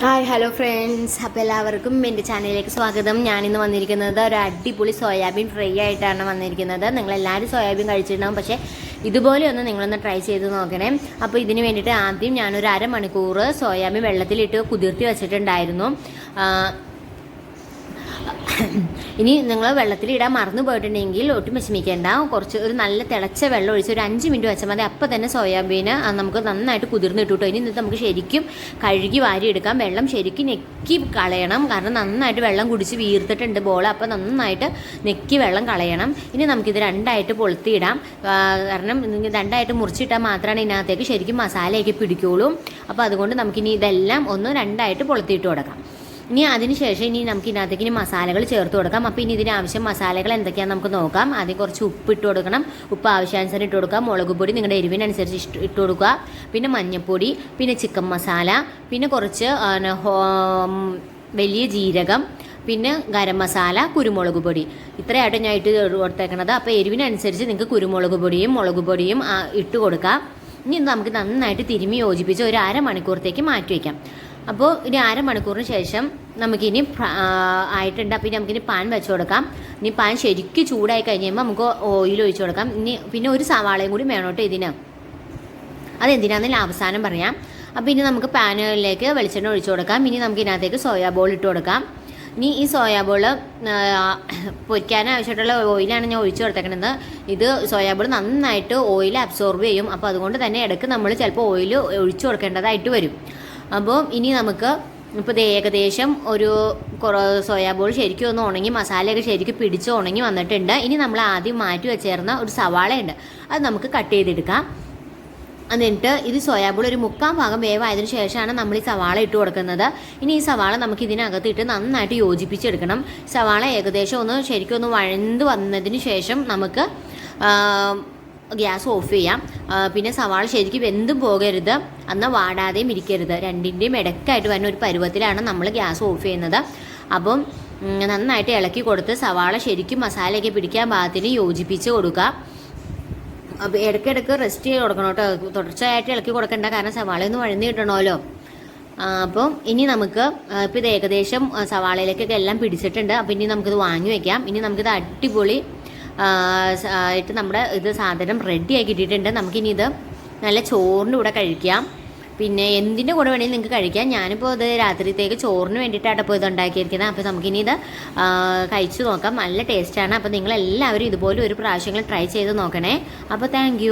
Hi hello friends അപ്പോൾ എല്ലാവർക്കും എന്റെ ചാനലിലേക്ക് സ്വാഗതം. ഞാനിന്ന് വന്നിരിക്കുന്നത് ഒരു അടിപൊളി സോയാബീൻ ഫ്രൈ ആയിട്ടാണ് വന്നിരിക്കുന്നത്. നിങ്ങളെല്ലാവരും സോയാബീൻ കഴിച്ചിട്ടുണ്ടാകും പക്ഷേ ഇതുപോലെയൊന്ന് നിങ്ങളൊന്ന് ട്രൈ ചെയ്ത് നോക്കണേ. അപ്പോൾ ഇതിന് വേണ്ടിയിട്ട് ആദ്യം ഞാനൊരു അരമണിക്കൂർ സോയാബീൻ വെള്ളത്തിലിട്ട് കുതിർത്തി വെച്ചിട്ടുണ്ടായിരുന്നു. ഇനി നിങ്ങൾ വെള്ളത്തിൽ ഇടാൻ മറന്നു പോയിട്ടുണ്ടെങ്കിൽ ഒട്ടും വിഷമിക്കേണ്ട. കുറച്ച് ഒരു നല്ല തിളച്ച വെള്ളം ഒഴിച്ച് ഒരു അഞ്ച് മിനിറ്റ് വെച്ചാൽ മതി. അപ്പോൾ തന്നെ സോയാബീൻ നമുക്ക് നന്നായിട്ട് കുതിർന്നിട്ടുട്ടോ ഇനി ഇന്നിട്ട് നമുക്ക് ശരിക്കും കഴുകി വാരി എടുക്കാം. വെള്ളം ശരിക്കും നെക്കി കളയണം. കാരണം നന്നായിട്ട് വെള്ളം കുടിച്ച് വീർത്തിട്ടുണ്ട് ബോൾ അപ്പോൾ നന്നായിട്ട് നെക്കി വെള്ളം കളയണം. ഇനി നമുക്കിത് രണ്ടായിട്ട് പൊളുത്തിയിടാം. കാരണം രണ്ടായിട്ട് മുറിച്ചിട്ടാൽ മാത്രമാണ് ഇതിനകത്തേക്ക് ശരിക്കും മസാലയൊക്കെ പിടിക്കുകയുള്ളൂ അപ്പോൾ അതുകൊണ്ട് നമുക്കിനി ഇതെല്ലാം ഒന്ന് രണ്ടായിട്ട് പൊളുത്തിയിട്ട് കൊടുക്കാം. ഇനി അതിനുശേഷം ഇനി നമുക്ക് ഇതിനകത്തേക്ക് ഇനി മസാലകൾ ചേർത്ത് കൊടുക്കാം. അപ്പോൾ ഇനി ഇതിന് ആവശ്യം മസാലകൾ എന്തൊക്കെയാണെന്ന് നമുക്ക് നോക്കാം. ആദ്യം കുറച്ച് ഉപ്പ് ഇട്ട് കൊടുക്കണം. ഉപ്പ് ആവശ്യാനുസരണം ഇട്ട് കൊടുക്കാം മുളക് പൊടി നിങ്ങളുടെ എരിവിനനുസരിച്ച് ഇഷ്ട ഇട്ട് കൊടുക്കുക. പിന്നെ മഞ്ഞൾപ്പൊടി പിന്നെ ചിക്കൻ മസാല പിന്നെ കുറച്ച് വലിയ ജീരകം പിന്നെ ഗരം മസാല കുരുമുളക് പൊടി. ഇത്രയായിട്ട് ഞാൻ ഇട്ട് കൊടുത്തേക്കണത്. അപ്പോൾ എരിവിനനുസരിച്ച് നിങ്ങൾക്ക് കുരുമുളക് പൊടിയും മുളക് പൊടിയും ഇട്ട് കൊടുക്കാം. ഇനി നമുക്ക് നന്നായിട്ട് തിരുമി യോജിപ്പിച്ച് ഒരു അരമണിക്കൂറത്തേക്ക് മാറ്റി വയ്ക്കാം അപ്പോൾ ഇനി അരമണിക്കൂറിന് ശേഷം നമുക്കിനി ആയിട്ടുണ്ട്. അപ്പോൾ ഇനി നമുക്കിനി പാൻ വെച്ച് കൊടുക്കാം. ഇനി പാൻ ശരിക്കും ചൂടായി കഴിഞ്ഞ് കഴിയുമ്പോൾ നമുക്ക് ഓയിൽ ഒഴിച്ച് കൊടുക്കാം. ഇനി പിന്നെ ഒരു സവാളയും കൂടി വേണം കേട്ടോ ഇതിന്. അതെന്തിനാണെന്ന് അവസാനം പറയാം. അപ്പോൾ ഇനി നമുക്ക് പാനിലേക്ക് വെളിച്ചെണ്ണ ഒഴിച്ചു കൊടുക്കാം. ഇനി നമുക്ക് ഇതിനകത്തേക്ക് സോയാ ബോൾ ഇട്ട് കൊടുക്കാം. ഇനി ഈ സോയാ ബോൾ പൊരിക്കാൻ ആവശ്യമായിട്ടുള്ള ഓയിലാണ് ഞാൻ ഒഴിച്ചു കൊടുത്തേക്കണത്. ഇത് സോയാ ബോൾ നന്നായിട്ട് ഓയിൽ അബ്സോർബ് ചെയ്യും. അപ്പോൾ അതുകൊണ്ട് തന്നെ ഇടയ്ക്ക് നമ്മൾ ചിലപ്പോൾ ഓയിൽ ഒഴിച്ചു കൊടുക്കേണ്ടതായിട്ട് വരും. അപ്പോൾ ഇനി നമുക്ക് ഇപ്പോൾ ഏകദേശം ഒരു സോയാ ബോൾ ശരിക്കും ഒന്ന് ഉണങ്ങി മസാലയൊക്കെ ശരിക്കും പിടിച്ച് ഉണങ്ങി വന്നിട്ടുണ്ട്. ഇനി നമ്മൾ ആദ്യം മാറ്റി വെച്ചേർന്ന ഒരു സവാളയുണ്ട്. അത് നമുക്ക് കട്ട് ചെയ്തെടുക്കാം. എന്നിട്ട് ഇത് സോയാബോൾ ഒരു മുക്കാൽ ഭാഗം വേവായതിനു ശേഷമാണ് നമ്മൾ ഈ സവാള ഇട്ട് കൊടുക്കുന്നത്. ഇനി ഈ സവാള നമുക്ക് ഇതിനകത്ത് ഇട്ട് നന്നായിട്ട് യോജിപ്പിച്ചെടുക്കണം. സവാള ഏകദേശം ഒന്ന് ശരിക്കും ഒന്ന് വഴന്ന് വന്നതിന് ശേഷം നമുക്ക് ഗ്യാസ് ഓഫ് ചെയ്യാം. പിന്നെ സവാള ശരിക്കും വെന്തും പോകരുത്. എന്നാൽ വാടാതെയും ഇരിക്കരുത്. രണ്ടിന്റെയും ഇടക്കായിട്ട് വരുന്ന ഒരു പരുവത്തിലാണ് നമ്മൾ ഗ്യാസ് ഓഫ് ചെയ്യുന്നത്. അപ്പം നന്നായിട്ട് ഇളക്കി കൊടുത്ത് സവാള ശരിക്കും മസാലയൊക്കെ പിടിക്കാൻ പാകത്തിന് യോജിപ്പിച്ച് കൊടുക്കുക. അപ്പോൾ ഇടയ്ക്കിടയ്ക്ക് റെസ്റ്റ് ചെയ്ത് കൊടുക്കണം കേട്ടോ. തുടർച്ചയായിട്ട് ഇളക്കി കൊടുക്കണ്ട. കാരണം സവാള ഒന്ന് വഴന്ന് കിട്ടണമല്ലോ. അപ്പം ഇനി നമുക്ക് ഇപ്പോൾ ഇപ്പം ഇത് ഏകദേശം സവാളയിലേക്കൊക്കെ എല്ലാം പിടിച്ചിട്ടുണ്ട്. അപ്പം ഇനി നമുക്കിത് വാങ്ങി വയ്ക്കാം ഇനി നമുക്കിത് അടിപൊളി ആയിട്ട് നമ്മുടെ ഇത് സാധനം റെഡി ആക്കി ഇട്ടിട്ടുണ്ട് നമുക്കിനി ഇത് നല്ല ചോറിന്റെ കൂടെ കഴിക്കാം. പിന്നെ എന്തിന്റെ കൂടെ വേണമെങ്കിലും നിങ്ങൾക്ക് കഴിക്കാം. ഞാനിപ്പോൾ ഇത് രാത്രിത്തേക്ക് ചോറിന് വേണ്ടിയിട്ടാണ് ഇപ്പോൾ ഇത് ഉണ്ടാക്കിയിരിക്കുന്നത്. അപ്പോൾ നമുക്കിനി ഇത് കഴിച്ചു നോക്കാം. നല്ല ടേസ്റ്റാണ് അപ്പോൾ നിങ്ങളെല്ലാവരും ഇതുപോലെ ഒരു പ്രാവശ്യങ്ങൾ ട്രൈ ചെയ്ത് നോക്കണേ. അപ്പോൾ താങ്ക്